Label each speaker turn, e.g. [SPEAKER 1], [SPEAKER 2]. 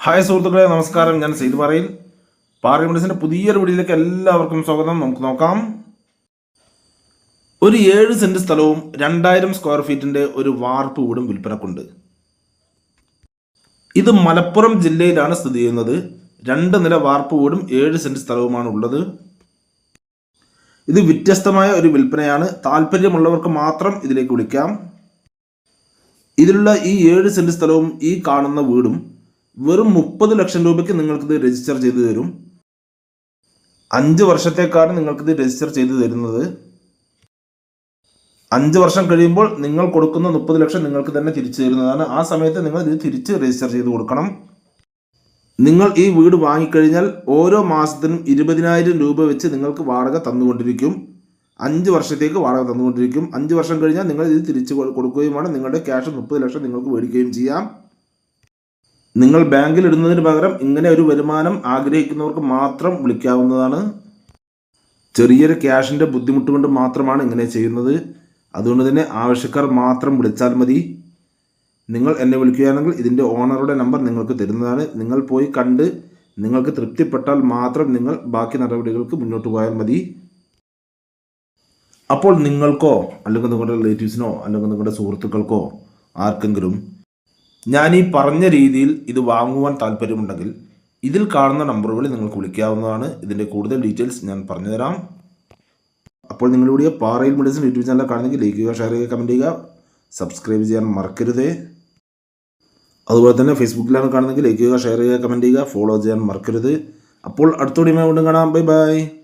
[SPEAKER 1] Hi സുഹൃത്തുക്കളെ നമസ്കാരം. ഞാൻ സെയ്ത് പറയിൽ. പാർലമെന്റ്സിന്റെ പുതിയൊരു വീടിലേക്ക് എല്ലാവർക്കും സ്വാഗതം. നമുക്ക് നോക്കാം. ഒരു ഏഴ് സെന്റ് സ്ഥലവും രണ്ടായിരം സ്ക്വയർ ഫീറ്റിന്റെ ഒരു വാർപ്പ് വീടും വിൽപ്പനക്കുണ്ട്. ഇത് മലപ്പുറം ജില്ലയിലാണ് സ്ഥിതി ചെയ്യുന്നത്. രണ്ട് നില വാർപ്പ് വീടും ഏഴ് സെന്റ് സ്ഥലവുമാണ് ഉള്ളത്. ഇത് വ്യത്യസ്തമായ ഒരു വിൽപ്പനയാണ്. താല്പര്യമുള്ളവർക്ക് മാത്രം ഇതിലേക്ക് വിളിക്കാം. ഇതിലുള്ള ഈ ഏഴ് സെന്റ് സ്ഥലവും ഈ കാണുന്ന വീടും വെറും മുപ്പത് ലക്ഷം രൂപയ്ക്ക് നിങ്ങൾക്കിത് രജിസ്റ്റർ ചെയ്തു തരും. അഞ്ച് വർഷത്തേക്കാണ് നിങ്ങൾക്കിത് രജിസ്റ്റർ ചെയ്തു തരുന്നത്. അഞ്ച് വർഷം കഴിയുമ്പോൾ നിങ്ങൾ കൊടുക്കുന്ന മുപ്പത് ലക്ഷം നിങ്ങൾക്ക് തന്നെ തിരിച്ചു തരുന്നതാണ്. ആ സമയത്ത് നിങ്ങൾ ഇത് തിരിച്ച് രജിസ്റ്റർ ചെയ്ത് കൊടുക്കണം. നിങ്ങൾ ഈ വീട് വാങ്ങിക്കഴിഞ്ഞാൽ ഓരോ മാസത്തിനും ഇരുപതിനായിരം രൂപ വെച്ച് നിങ്ങൾക്ക് വാടക തന്നുകൊണ്ടിരിക്കും. അഞ്ച് വർഷത്തേക്ക് വാടക തന്നുകൊണ്ടിരിക്കും. അഞ്ച് വർഷം കഴിഞ്ഞാൽ നിങ്ങൾ ഇത് തിരിച്ച് കൊടുക്കുകയും വേണം നിങ്ങളുടെ ക്യാഷ് മുപ്പത് ലക്ഷം നിങ്ങൾക്ക് മേടിക്കുകയും ചെയ്യാം. നിങ്ങൾ ബാങ്കിൽ ഇടുന്നതിന് പകരം ഇങ്ങനെ ഒരു വരുമാനം ആഗ്രഹിക്കുന്നവർക്ക് മാത്രം വിളിക്കാവുന്നതാണ്. ചെറിയൊരു ക്യാഷിന്റെ ബുദ്ധിമുട്ട് കൊണ്ട് മാത്രമാണ് ഇങ്ങനെ ചെയ്യുന്നത്. അതുകൊണ്ട് തന്നെ ആവശ്യക്കാർ മാത്രം വിളിച്ചാൽ മതി. നിങ്ങൾ എന്നെ വിളിക്കുകയാണെങ്കിൽ ഇതിന്റെ ഓണറുടെ നമ്പർ നിങ്ങൾക്ക് തരുന്നതാണ്. നിങ്ങൾ പോയി കണ്ട് നിങ്ങൾക്ക് തൃപ്തിപ്പെട്ടാൽ മാത്രം നിങ്ങൾ ബാക്കി നടപടികൾക്ക് മുന്നോട്ട് പോയാൽ മതി. അപ്പോൾ നിങ്ങൾക്കോ അല്ലെങ്കിൽ നിങ്ങളുടെ റിലേറ്റീവ്സിനോ അല്ലെങ്കിൽ നിങ്ങളുടെ സുഹൃത്തുക്കൾക്കോ ആർക്കെങ്കിലും ഞാൻ ഈ പറഞ്ഞ രീതിയിൽ ഇത് വാങ്ങുവാൻ താല്പര്യമുണ്ടെങ്കിൽ ഇതിൽ കാണുന്ന നമ്പറുകളിൽ നിങ്ങൾക്ക് വിളിക്കാവുന്നതാണ്. ഇതിന്റെ കൂടുതൽ ഡീറ്റെയിൽസ് ഞാൻ പറഞ്ഞുതരാം. അപ്പോൾ നിങ്ങളുടെ പാറയിൽ മെഡിസിൻ യൂട്യൂബ് ചാനൽ കാണുന്നെങ്കിൽ ലൈക്ക് ചെയ്യുക ഷെയർ ചെയ്യുക കമന്റ് ചെയ്യുക. സബ്സ്ക്രൈബ് ചെയ്യാൻ മറക്കരുത്. അതുപോലെ തന്നെ ഫേസ്ബുക്കിലാണ് കാണുന്നെങ്കിൽ ലൈക്ക് ചെയ്യുക ഷെയർ ചെയ്യുക കമന്റ് ചെയ്യുക ഫോളോ ചെയ്യാൻ മറക്കരുത്. അപ്പോൾ അടുത്തോടെ വീണ്ടും കാണാം. Bye bye